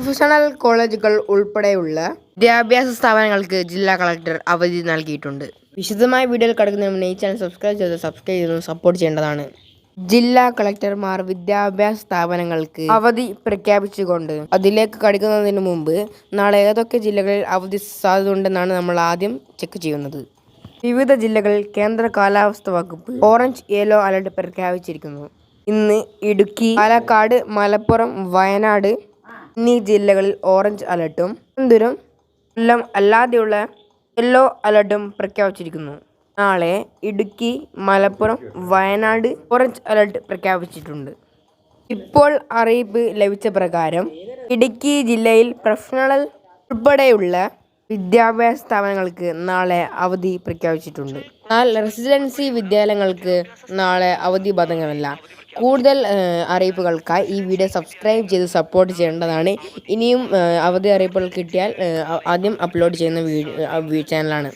Professional കോളേജുകൾ ഉൾപ്പെടെയുള്ള വിദ്യാഭ്യാസ സ്ഥാപനങ്ങൾക്ക് ജില്ലാ കളക്ടർ അവധി നൽകിയിട്ടുണ്ട്. വിശദമായ വീഡിയോയിൽ കടക്കുന്നതിന് മുന്നേ ഈ ചാനൽ സബ്സ്ക്രൈബ് ചെയ്ത് സബ്സ്ക്രൈബ് ചെയ്ത് സപ്പോർട്ട് ചെയ്യേണ്ടതാണ്. ജില്ലാ കളക്ടർമാർ വിദ്യാഭ്യാസ സ്ഥാപനങ്ങൾക്ക് അവധി പ്രഖ്യാപിച്ചുകൊണ്ട് അതിലേക്ക് കടക്കുന്നതിന് മുമ്പ് നാളെ ഏതൊക്കെ ജില്ലകളിൽ അവധി സാധ്യതയുണ്ടെന്നാണ് നമ്മൾ ആദ്യം ചെക്ക് ചെയ്യുന്നത്. വിവിധ ജില്ലകളിൽ കേന്ദ്ര കാലാവസ്ഥ വകുപ്പ് ഓറഞ്ച് യെല്ലോ അലർട്ട് പ്രഖ്യാപിച്ചിരിക്കുന്നു. ഇന്ന് ഇടുക്കി പാലക്കാട് മലപ്പുറം വയനാട് എന്നീ ജില്ലകളിൽ ഓറഞ്ച് അലർട്ടും തിരുവനന്തപുരം കൊല്ലം അല്ലാതെയുള്ള യെല്ലോ അലർട്ടും പ്രഖ്യാപിച്ചിരിക്കുന്നു. നാളെ ഇടുക്കി മലപ്പുറം വയനാട് ഓറഞ്ച് അലർട്ട് പ്രഖ്യാപിച്ചിട്ടുണ്ട്. ഇപ്പോൾ അറിയിപ്പ് ലഭിച്ച പ്രകാരം ഇടുക്കി ജില്ലയിൽ പ്രൊഫഷണൽ ഉൾപ്പെടെയുള്ള വിദ്യാഭ്യാസ സ്ഥാപനങ്ങൾക്ക് നാളെ അവധി പ്രഖ്യാപിച്ചിട്ടുണ്ട്. എന്നാൽ റെസിഡൻസി വിദ്യാലയങ്ങൾക്ക് നാളെ അവധി ബാധകമല്ല. കൂടുതൽ അറിയിപ്പുകൾക്കായി ഈ വീഡിയോ സബ്സ്ക്രൈബ് ചെയ്ത് സപ്പോർട്ട് ചെയ്യേണ്ടതാണ്. ഇനിയും അവധി അറിയിപ്പുകൾ കിട്ടിയാൽ ആദ്യം അപ്ലോഡ് ചെയ്യുന്ന വീഡിയോ ചാനലാണ്.